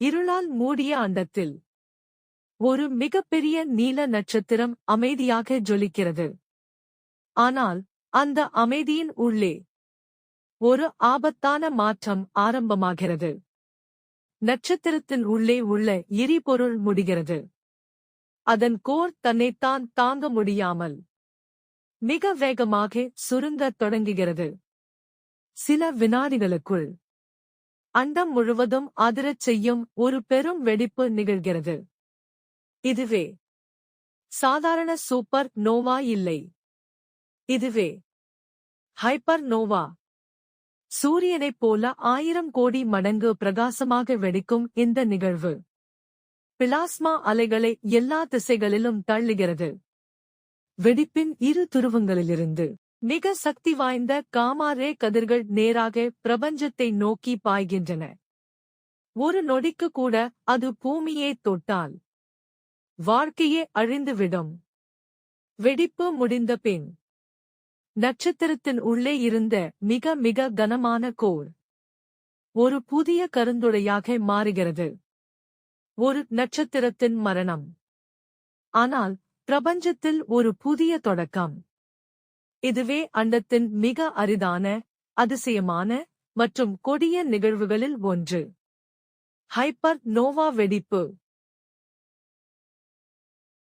இருளால் மூடிய அண்டத்தில் ஒரு மிகப்பெரிய நீல நட்சத்திரம் அமைதியாக ஜொலிக்கிறது. ஆனால் அந்த அமைதியின் உள்ளே ஒரு ஆபத்தான மாற்றம் ஆரம்பமாகிறது. நட்சத்திரத்தின் உள்ளே உள்ள எரிபொருள் முடிகிறது. அதன் கோர் தன்னைத்தான் தாங்க முடியாமல் மிக வேகமாக சுருங்கத் தொடங்குகிறது. சில வினாடிகளுக்குள் அண்டம் முழுவதும் அதிரச் செய்யும் ஒரு பெரும் வெடிப்பு நிகழ்கிறது. இதுவே சாதாரண சூப்பர் நோவா இல்லை. இதுவே ஹைப்பர் நோவா. சூரியனைப் போல ஆயிரம் கோடி மடங்கு பிரகாசமாக வெடிக்கும் இந்த நிகழ்வு. பிளாஸ்மா அலைகளை எல்லா திசைகளிலும் தள்ளுகிறது. வெடிப்பின் இரு துருவங்களிலிருந்து. மிக சக்தி வாய்ந்த காமாரே கதிர்கள் நேராக பிரபஞ்சத்தை நோக்கி பாய்கின்றன. ஒரு நொடிக்கு கூட அது பூமியை தொட்டால் வாழ்க்கையே அழிந்துவிடும். வெடிப்பு முடிந்த பின் நட்சத்திரத்தின் உள்ளே இருந்த மிக மிக கனமான கோர் ஒரு புதிய கருந்துடையாக மாறுகிறது. ஒரு நட்சத்திரத்தின் மரணம். ஆனால் பிரபஞ்சத்தில் ஒரு புதிய தொடக்கம். இதுவே அண்டத்தின் மிக அரிதான அதிசயமான மற்றும் கொடிய நிகழ்வுகளில் ஒன்று. ஹைப்பர் நோவா வெடிப்பு.